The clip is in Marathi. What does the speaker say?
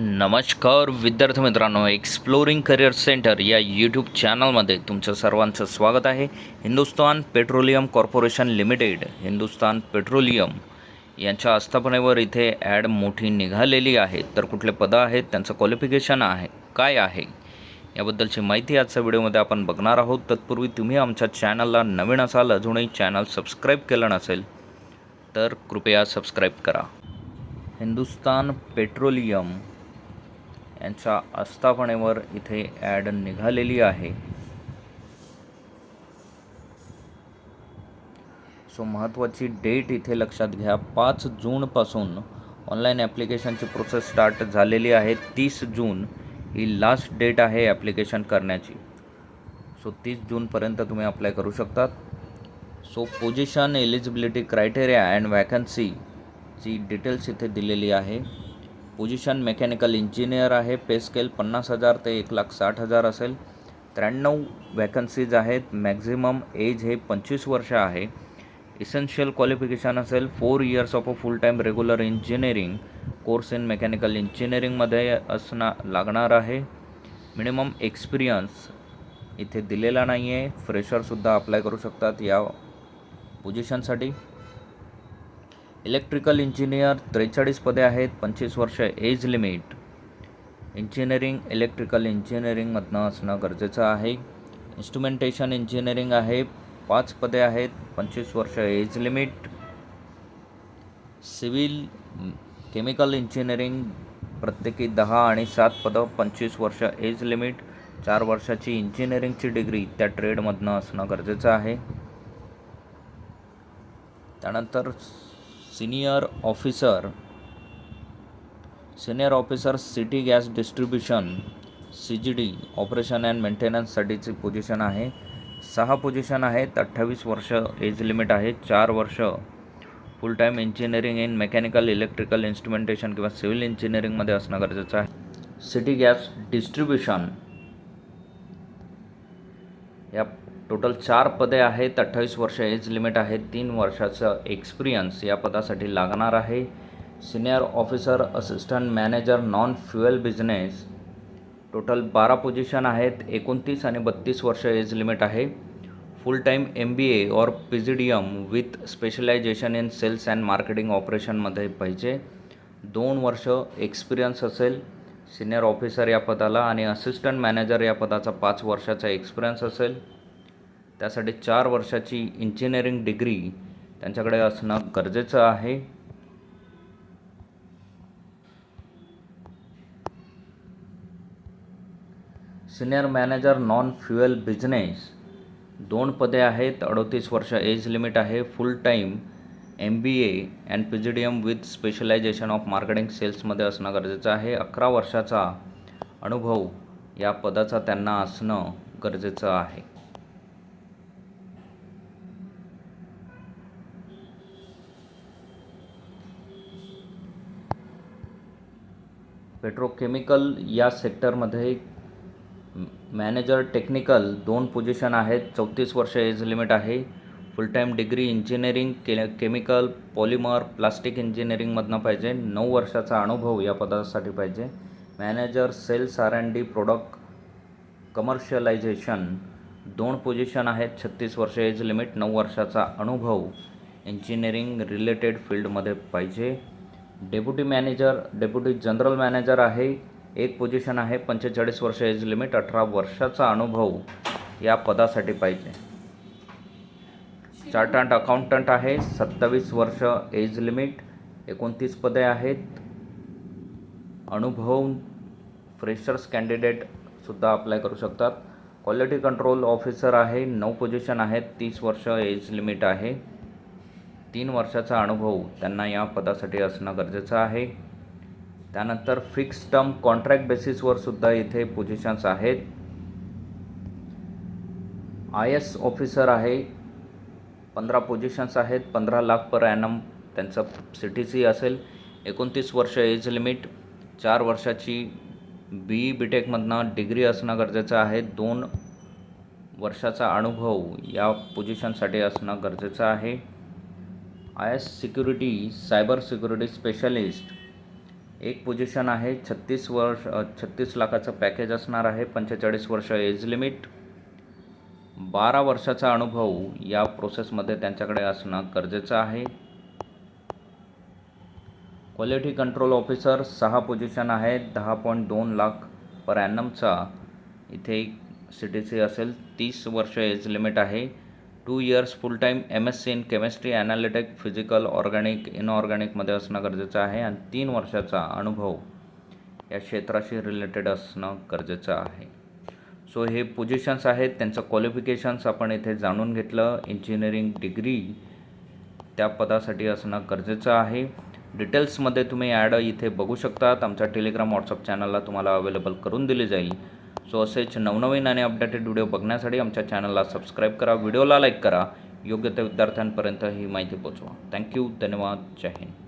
नमस्कार विद्यार्थी मित्रांनो एक्सप्लोरिंग करिअर सेंटर या यूट्यूब चॅनलमध्ये तुमचं सर्वांचं स्वागत आहे. Hindustan petroleum corporation limited Hindustan petroleum यांच्या आस्थापनेवर इथे ॲड मोठी निघालेली आहे. तर कुठले पदं आहेत त्यांचं क्वालिफिकेशन आहे काय आहे याबद्दलची माहिती आजच्या व्हिडिओमध्ये आपण बघणार आहोत. तत्पूर्वी तुम्ही आमच्या चॅनलला नवीन असाल अजूनही चॅनल सबस्क्राईब केलं नसेल तर कृपया सबस्क्राईब करा. हिंदुस्तान पेट्रोलियम यांच्या आस्थापनेवर इथे ॲड निघालेली आहे. सो महत्त्वाची डेट इथे लक्षात घ्या. पाच जूनपासून ऑनलाईन ॲप्लिकेशनची प्रोसेस स्टार्ट झालेली आहे. तीस जून ही लास्ट डेट आहे ॲप्लिकेशन करण्याची. सो तीस जूनपर्यंत तुम्ही अप्लाय करू शकतात. So position eligibility criteria and वॅकन्सीची details इथे दिलेली आहे. पोजिशन मेकॅनिकल इंजिनियर आहे. पे स्केल पन्नास हजार ते एक लाख साठ हजार असेल. त्र्याण्णव वॅकन्सीज आहेत. मॅक्झिमम एज हे पंचवीस वर्ष आहे. इसेन्शियल क्वालिफिकेशन असेल. Four years of a full time regular engineering course in mechanical इंजिनिअरिंगमध्ये असणार लागणार आहे. मिनिमम एक्सपिरियन्स इथे दिलेला नाही आहे फ्रेशरसुद्धा अप्लाय करू शकतात या पोजिशनसाठी इलेक्ट्रिकल इंजिनियर त्रेचाळीस पदे आहेत पंचवीस वर्ष एज लिमिट. इंजिनिअरिंग इलेक्ट्रिकल इंजिनिअरिंगमधनं असणं गरजेचं आहे. इन्स्ट्रुमेंटेशन इंजिनिअरिंग आहे पाच पदे आहेत पंचवीस वर्ष age limit. Civil chemical engineering प्रत्येकी दहा आणि सात पदं पंचवीस वर्ष एज लिमिट. चार वर्षाची इंजिनिअरिंगची डिग्री त्या ट्रेडमधनं असणं गरजेचं आहे. त्यानंतर senior officer senior officer city gas distribution C G D operation and मेंटेनन्ससाठीची position आहे. सहा पोझिशन आहेत अठ्ठावीस वर्ष एज लिमिट आहे. चार वर्ष full time engineering in mechanical electrical instrumentation किंवा सिव्हिल इंजिनिअरिंगमध्ये असणं गरजेचं आहे. सिटी गॅस डिस्ट्रीब्युशन या टोटल चार पदे आहेत अठ्ठावीस वर्ष एज लिमिट आहे तीन वर्षाचं एक्सपिरियन्स या पदासाठी लागणार आहे. Senior officer assistant manager non fuel business total बारा पोझिशन आहेत एकोणतीस आणि बत्तीस वर्ष एज लिमिट आहे. Full time M B A और P G D M with specialization in sales and marketing ऑपरेशनमध्ये पाहिजे. दोन वर्ष एक्सपिरियन्स असेल सिनियर ऑफिसर या पदाला आणि असिस्टंट मॅनेजर या पदाचा पाच वर्षाचा एक्सपिरियन्स असेल. त्यासाठी चार वर्षाची इंजिनिअरिंग डिग्री त्यांच्याकडे असणं गरजेचं आहे. Senior manager non fuel business दोन पदे आहेत अडोतीस वर्ष एज लिमिट आहे full time M B A and P G D M with specialization of marketing सेल्समध्ये असणं गरजेचं आहे. अकरा वर्षाचा अनुभव या पदाचा त्यांना असणं गरजेचं आहे. पेट्रोकेमिकल या सेक्टरमध्ये मॅनेजर टेक्निकल दोन पोझिशन आहेत. चौतीस वर्ष एज लिमिट आहे. फुल टाईम डिग्री इंजिनिअरिंग के केमिकल पॉलिमर प्लास्टिक इंजिनिअरिंगमधनं पाहिजे. नऊ वर्षाचा अनुभव या पदासाठी पाहिजे. Manager sales R and D product commercialization दोन पोझिशन आहेत. छत्तीस वर्ष एज लिमिट नऊ वर्षाचा अनुभव इंजिनिअरिंग रिलेटेड फील्डमध्ये पाहिजे. Deputy manager deputy general manager आहे. एक पोझिशन आहे पंचेचाळीस वर्ष एज लिमिट अठरा वर्षाचा अनुभव या पदासाठी पाहिजे. चार्टर्ड अकाउंटंट आहे सत्तावीस वर्ष एज लिमिट एकोणतीस पदे आहेत. अनुभव फ्रेशर्स कॅन्डिडेटसुद्धा अप्लाय करू शकतात. क्वालिटी कंट्रोल ऑफिसर आहे नऊ पोझिशन आहेत तीस वर्ष एज लिमिट आहे. तीन वर्षाचा अनुभव त्यांना या पदासाठी असणं गरजेचं आहे. त्यानंतर फिक्स टर्म कॉन्ट्रॅक्ट बेसिसवर सुद्धा इथे पोझिशन्स आहेत. आय एस ऑफिसर आहे. पंधरा पोझिशन्स आहेत. पंधरा लाख पर ॲनम त्यांचं सी टी सी असेल. एकोणतीस वर्ष एज लिमिट चार वर्षाची बी ई बी टेकमधनं डिग्री असणं गरजेचं आहे. दोन वर्षाचा अनुभव या पोझिशनसाठी असणं गरजेचं आहे. I S security cyber security specialist. एक पोझिशन आहे छत्तीस वर्ष छत्तीस लाखाचं पॅकेज असणार आहे पंचेचाळीस वर्ष एज लिमिट. बारा वर्षाचा अनुभव या प्रोसेसमध्ये त्यांच्याकडे असणं गरजेचं आहे. क्वालिटी कंट्रोल ऑफिसर सहा पोझिशन आहेत दहा पॉईंट दोन लाख पर ॲनमचा. इथे सी टी सी असेल तीस वर्ष एज लिमिट आहे. Two years full time M S C in chemistry analytic physical organic इनऑर्गॅनिकमध्ये असणं गरजेचं आहे आणि तीन वर्षाचा अनुभव या क्षेत्राशी रिलेटेड असणं गरजेचं आहे. सो हे पोझिशन्स आहेत त्यांचं क्वालिफिकेशन्स आपण इथे जाणून घेतलं. इंजिनिअरिंग डिग्री त्या पदासाठी असणं गरजेचं आहे. डिटेल्समध्ये तुम्ही ॲड इथे बघू शकतात. आमच्या टेलिग्राम व्हॉट्सअप चॅनलला तुम्हाला अवेलेबल करून दिली जाईल. सो असेच नवनवीन आणि अपडेटेड व्हिडिओ बघण्यासाठी आमच्या चॅनलला सबस्क्राईब करा. व्हिडिओला लाईक करा. योग्य त्या विद्यार्थ्यांपर्यंत ही माहिती पोचवा थँक्यू धन्यवाद. जय हिंद.